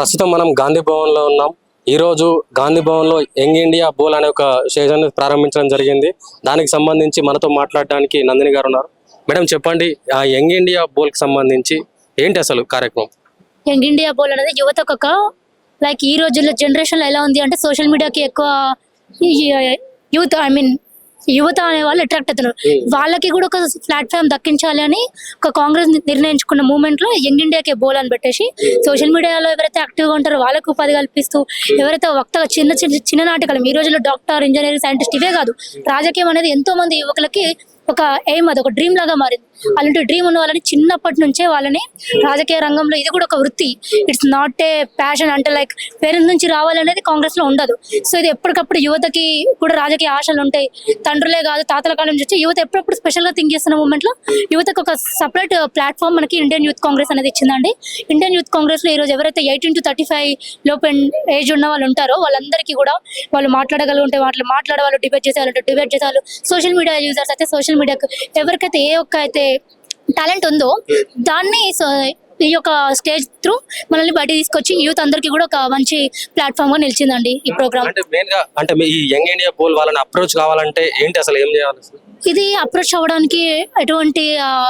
ప్రస్తుతం మనం గాంధీ భవన్లో ఉన్నాం. ఈరోజు గాంధీ భవన్లో యంగ్ ఇండియా బోల్ అనే ఒక సీజన్ ప్రారంభించడం జరిగింది. దానికి సంబంధించి మనతో మాట్లాడడానికి నందిని గారు ఉన్నారు. మేడం చెప్పండి ఆ యంగ్ ఇండియా బోల్కి సంబంధించి ఏంటి అసలు కార్యక్రమం? యంగ్ ఇండియా బోల్ అనేది యువత ఒక లైక్ ఈ రోజుల్లో జనరేషన్లో ఎలా ఉంది అంటే సోషల్ మీడియాకి ఎక్కువ యూత్ ఐ మీన్ యువత అనే వాళ్ళు అట్రాక్ట్ అవుతున్నారు. వాళ్ళకి కూడా ఒక ప్లాట్ఫామ్ దక్కించాలి అని ఒక కాంగ్రెస్ నిర్ణయించుకున్న మూమెంట్లో యంగ్ ఇండియాకి బోల్ అని పెట్టేసి సోషల్ మీడియాలో ఎవరైతే యాక్టివ్గా ఉంటారో వాళ్ళకు ఉపాధి కల్పిస్తూ ఎవరైతే వక్తగా చిన్న చిన్న చిన్ననాటి కాలం ఈ రోజుల్లో డాక్టర్ ఇంజనీర్ సైంటిస్ట్ ఇవే కాదు. రాజకీయం అనేది ఎంతో మంది యువకులకి ఒక ఎయిమ్ అది ఒక డ్రీమ్ లాగా మారింది. అలాంటి డ్రీమ్ ఉన్న వాళ్ళని చిన్నప్పటి నుంచే వాళ్ళని రాజకీయ రంగంలో ఇది కూడా ఒక వృత్తి. ఇట్స్ నాట్ ఏ ప్యాషన్ అంటే లైక్ పేరెంట్స్ నుంచి రావాలనేది కాంగ్రెస్లో ఉండదు. సో ఇది ఎప్పటికప్పుడు యువతకి కూడా రాజకీయ ఆశలు ఉంటాయి. తండ్రులే కాదు తాతల కాలం నుంచి యువత ఎప్పుడప్పుడు స్పెషల్గా థింక్ చేస్తున్న మూమెంట్లో యువతకు ఒక సపరేట్ ప్లాట్ఫామ్ uh, మనకి ఇండియన్ యూత్ కాంగ్రెస్ అనేది ఇచ్చిందండి. ఇండియన్ యూత్ కాంగ్రెస్లో ఈ రోజు ఎవరైతే ఎయిటీన్ టు థర్టీ ఫైవ్ లోపు ఏజ్ ఉన్న వాళ్ళు ఉంటారో వాళ్ళందరికీ కూడా వాళ్ళు మాట్లాడగలుగుంటే వాళ్ళు మాట్లాడే వాళ్ళు డిబేట్ చేసే వాళ్ళు డిబేట్ చేసే వాళ్ళు సోషల్ మీడియా యూజర్స్ అయితే సోషల్ మీడియాకు ఎవరికైతే ఏ ఒక్క అయితే టాలెంట్ ఉందో దాన్ని ఈ యొక్క స్టేజ్ త్రూ మనల్ని బయట తీసుకొచ్చి యూత్ అందరికి కూడా ఒక మంచి ప్లాట్ఫామ్గా నిలిచిందండి ఈ ప్రోగ్రామ్ అంటే మెయిన్గా అంటే ఈ యంగ్ ఇండియా పోల్ వాళ్ళని అప్రోచ్ కావాలంటే ఏంటి అసలు ఏం చేయాలి ఇది అప్రోచ్ అవ్వడానికి ఎటువంటి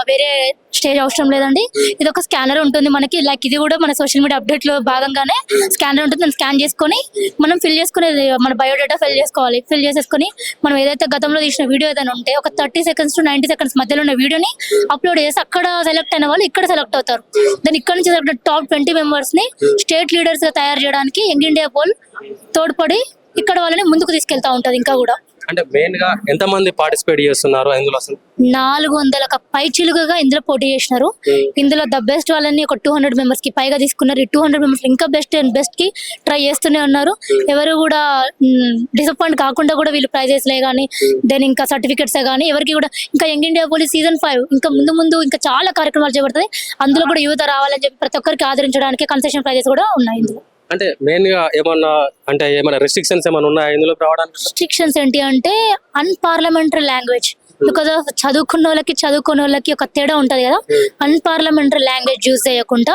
వేరే స్టేజ్ అవసరం లేదండి. ఇది ఒక స్కానర్ ఉంటుంది మనకి. లైక్ ఇది కూడా మన సోషల్ మీడియా అప్డేట్లో భాగంగానే స్కానర్ ఉంటుంది. దాన్ని స్కాన్ చేసుకొని మనం ఫిల్ చేసుకునేది మన బయోడేటా ఫిల్ చేసుకోవాలి. ఫిల్ చేసేసుకొని మనం ఏదైతే గతంలో తీసిన వీడియో ఏదైనా ఉంటే ఒక thirty seconds to ninety seconds మధ్యలో ఉన్న వీడియోని అప్లోడ్ చేసి అక్కడ సెలెక్ట్ అయిన వాళ్ళు ఇక్కడ సెలెక్ట్ అవుతారు. దాని ఇక్కడ నుంచి సెలెక్ట్ టాప్ ట్వంటీ మెంబర్స్ని స్టేట్ లీడర్స్గా తయారు చేయడానికి యంగ్ ఇండియా పోల్ తోడ్పడి ఇక్కడ వాళ్ళని ముందుకు తీసుకెళ్తా ఉంటది ఇంకా కూడా. అంటే మెయిన్గా ఎంత మంది పార్టిసిపేట్ చేస్తున్నారు ఇందులో అసలు? నాలుగు వందల పై చిలుకగా ఇందులో పోటీ చేసినారు. ఇందులో ద బెస్ట్ వాళ్ళని ఒక టూ హండ్రెడ్ మెంబర్స్కి పైగా తీసుకున్నారు. ఈ టూ హండ్రెడ్ మెంబర్స్ ఇంకా బెస్ట్ అండ్ బెస్ట్కి ట్రై చేస్తూనే ఉన్నారు. ఎవరు కూడా డిసప్పాయింట్ కాకుండా కూడా వీళ్ళు ప్రైజెస్ లే కానీ దెన్ ఇంకా సర్టిఫికెట్స్ కానీ ఎవరికి కూడా ఇంకా యంగ్ ఇండియా పోలీస్ సీజన్ ఫైవ్ ఇంకా ముందు ముందు ఇంకా చాలా కార్యక్రమాలు చేపడుతుంది అందులో కూడా యువత రావాలని చెప్పి ప్రతి ఒక్కరికి ఆదరించడానికి కన్సెషన్ ప్రైజెస్ కూడా ఉన్నాయి ఇందులో. అంటే మెయిన్గా ఏమన్నా అంటే ఏమైనా రెస్ట్రిక్షన్స్ ఏమైనా ఉన్నాయా ఇందులో రావడానికి? రిస్ట్రిక్షన్స్ ఏంటి అంటే అన్పార్లమెంటరీ లాంగ్వేజ్ బికాజ్ ఆఫ్ చదువుకున్న వాళ్ళకి చదువుకున్న వాళ్ళకి ఒక తేడా ఉంటది కదా? అన్పార్లమెంటరీ లాంగ్వేజ్ యూజ్ చేయకుండా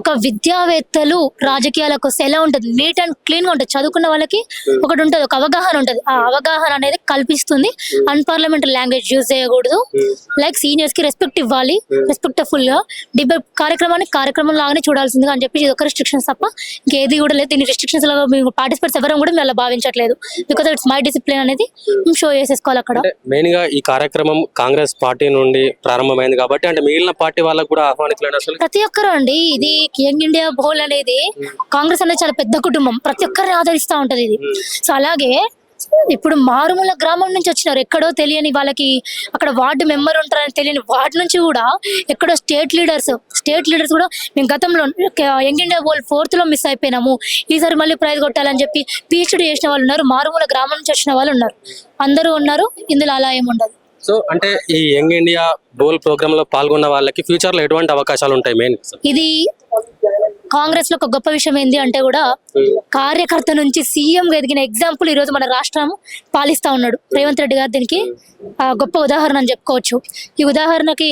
ఒక విద్యావేత్తలు రాజకీయాలకు వస్తే ఎలా ఉంటుంది? నీట్ అండ్ క్లీన్గా ఉంటుంది. చదువుకున్న వాళ్ళకి ఒకటి ఉంటుంది ఒక అవగాహన ఉంటుంది. ఆ అవగాహన అనేది కల్పిస్తుంది. అన్పార్లమెంటరీ లాంగ్వేజ్ యూజ్ చేయకూడదు. లైక్ సీనియర్స్కి రెస్పెక్ట్ ఇవ్వాలి. రెస్పెక్ట్ఫుల్గా డిబేట్ కార్యక్రమాన్ని కార్యక్రమం లాగానే చూడాల్సిందిగా అని చెప్పి ఇది ఒక రిస్ట్రిక్షన్స్ తప్ప ఇంకేది కూడా లేదు. దీని రిస్ట్రిక్షన్స్ లాగా మేము పార్టిసిపేట్స్ ఎవరం కూడా మేము అలా భావించట్లేదు. బికాస్ ఇట్స్ మై డిసిప్లిన్ అనేది మేము షో చేసేసుకోవాలి అక్కడ. మెయిన్గా ఈ కార్యక్రమం కాంగ్రెస్ పార్టీ నుండి ప్రారంభమైంది కాబట్టి అంటే మిగిలిన పార్టీ వాళ్ళకు కూడా ఆహ్వానితులైన అసలు ప్రతి ఒక్కరు అండి ఇది యంగ్ ఇండియా బోల్ అనేది కాంగ్రెస్ అనేది చాలా పెద్ద కుటుంబం. ప్రతి ఒక్కరిని ఆదరిస్తూ ఉంటది ఇది. సో అలాగే ఇప్పుడు మారుమూల గ్రామం నుంచి వచ్చినారు. ఎక్కడో తెలియని వాళ్ళకి అక్కడ వార్డు మెంబర్ ఉంటారని తెలియని వార్డు నుంచి కూడా ఎక్కడో స్టేట్ లీడర్స్ స్టేట్ లీడర్స్ కూడా మేము గతంలో యంగ్ ఇండియా బోల్ ఫోర్త్లో మిస్ అయిపోయినాము. ఈసారి మళ్ళీ ప్రైజ్ కొట్టాలని చెప్పి పిహెచ్డి చేసిన వాళ్ళు ఉన్నారు. మారుమూల గ్రామం నుంచి వచ్చిన వాళ్ళు ఉన్నారు. అందరూ ఉన్నారు. ఇందులో అలా ఏమి ఉండదు. సో అంటే ఈ యంగ్ ఇండియా బోల్ ప్రోగ్రామ్లో పాల్గొన్న వాళ్ళకి ఫ్యూచర్లో ఎటువంటి అవకాశాలు ఉంటాయి మెయిన్? ఇది కాంగ్రెస్లో ఒక గొప్ప విషయం ఏంది అంటే కూడా కార్యకర్త నుంచి సీఎం ఎదిగిన ఎగ్జాంపుల్ ఈ రోజు మన రాష్ట్రం పాలిస్తా ఉన్నాడు. రేవంత్ రెడ్డి గారు దీనికి ఆ, గొప్ప ఉదాహరణ అని చెప్పుకోవచ్చు. ఈ ఉదాహరణకి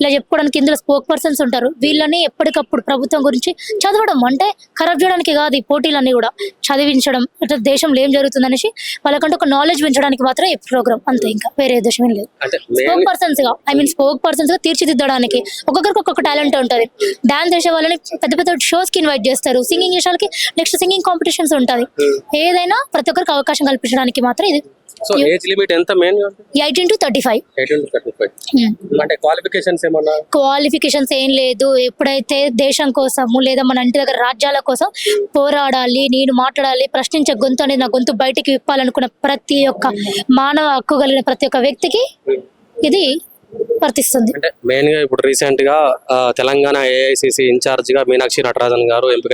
ఇలా చెప్పుకోవడానికి ఇందులో స్పోక్ పర్సన్స్ ఉంటారు. వీళ్ళని ఎప్పటికప్పుడు ప్రభుత్వం గురించి చదవడం అంటే ఖరాబ్ చేయడానికి కాదు ఈ పోటీలన్నీ కూడా. చదివించడం ఇట్లా దేశంలో ఏం జరుగుతుంది అనేసి వాళ్ళకంటే ఒక నాలెడ్జ్ పెంచడానికి మాత్రం ఈ ప్రోగ్రామ్ అంతే ఇంకా. వేరే ఉద్దేశం ఏం లేదు. అంటే స్పోక్ పర్సన్స్గా ఐ మీన్ స్పోక్ పర్సన్స్గా తీర్చిదిద్దడానికి ఒక్కొక్కరికి ఒక్కొక్క టాలెంట్ ఉంటది. డాన్స్ చేసే వాళ్ళని పెద్ద పెద్ద షోస్కి ఇన్వైట్ చేస్తారు. సింగింగ్ చేసే వాళ్ళకి నెక్స్ట్ సింగింగ్ కాంపిటీషన్స్ ఉంటది. ఏదైనా ప్రతి ఒక్కరికి అవకాశం కల్పించడానికి మాత్రం ఇది సో ఏజ్ లిమిట్ ఎంత main eighteen to thirty five అంటే క్వాలిఫికేషన్స్ ఏమన్నా? క్వాలిఫికేషన్స్ ఏం లేదు. ఎప్పుడైతే దేశం కోసము లేదా మన ఇంటి దగ్గర రాజ్యాల కోసం పోరాడాలి నేను మాట్లాడాలి ప్రశ్నించే గొంతు అనేది నా గొంతు బయటికి విప్పాలనుకున్న ప్రతి ఒక్క మానవ హక్కు కలిగిన ప్రతి ఒక్క వ్యక్తికి ఇది వర్తిస్తుంది. అంటే మెయిన్గా ఇప్పుడు రీసెంట్గా తెలంగాణ ఏఐసిసి ఇన్ఛార్జ్గా మీనాక్షి నటరాజన్ గారు ఎంపిక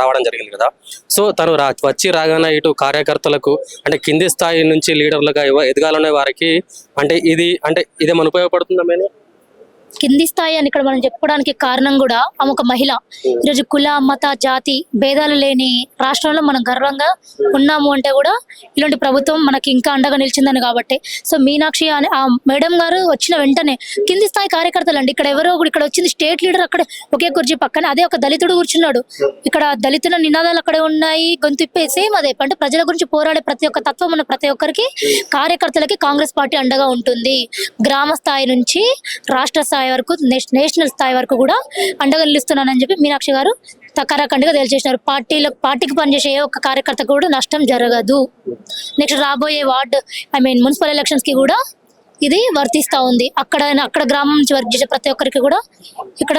రావడం జరిగింది కదా. సో తను వచ్చి రాగానే ఇటు కార్యకర్తలకు అంటే కింది స్థాయి నుంచి లీడర్లుగా ఎదగాలనే వారికి అంటే ఇది అంటే ఇదేమైనా ఉపయోగపడుతుందా మేనే కింది స్థాయి అని ఇక్కడ మనం చెప్పుకోవడానికి కారణం కూడా ఆమె ఒక మహిళ. ఈరోజు కుల మత జాతి భేదాలు లేని రాష్ట్రంలో మనం గర్వంగా ఉన్నాము అంటే కూడా ఇలాంటి ప్రభుత్వం మనకి ఇంకా అండగా నిలిచిందని కాబట్టి. సో మీనాక్షి అని ఆ మేడం గారు వచ్చిన వెంటనే కింది స్థాయి కార్యకర్తలు అండి. ఇక్కడ ఎవరో ఇక్కడ వచ్చింది స్టేట్ లీడర్ అక్కడ ఒకే కుర్చీ పక్కన అదే ఒక దళితుడు కూర్చున్నాడు. ఇక్కడ దళితుల నినాదాలు అక్కడే ఉన్నాయి గొంతిప్పే సేమ్ అదే. అంటే ప్రజల గురించి పోరాడే ప్రతి ఒక్క తత్వం ఉన్న ప్రతి ఒక్కరికి కార్యకర్తలకి కాంగ్రెస్ పార్టీ అండగా ఉంటుంది. గ్రామ స్థాయి నుంచి రాష్ట్ర స్థాయి స్థాయి వరకు నేషనల్ స్థాయి వరకు కూడా అండగా నిలుస్తున్నానని చెప్పి మీనాక్షి గారు తక్కరకండిగా తెలియజేసినారు. పార్టీలో పార్టీకి పనిచేసే ఏ ఒక్క కార్యకర్తకు కూడా నష్టం జరగదు. నెక్స్ట్ రాబోయే వార్డు ఐ మీన్ మున్సిపల్ ఎలక్షన్స్కి కూడా ఇది వర్తిస్తూ ఉంది. అక్కడ అక్కడ గ్రామం నుంచి వర్క్ చేసే ప్రతి ఒక్కరికి కూడా ఇక్కడ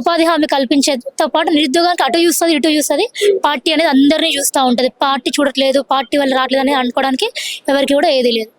ఉపాధి హామీ కల్పించేతో పాటు నిరుద్యోగానికి అటు చూస్తుంది ఇటు చూస్తుంది పార్టీ అనేది అందరినీ చూస్తూ ఉంటుంది. పార్టీ చూడట్లేదు పార్టీ వల్ల రావట్లేదు అనేది అనుకోవడానికి ఎవరికి కూడా ఏది లేదు.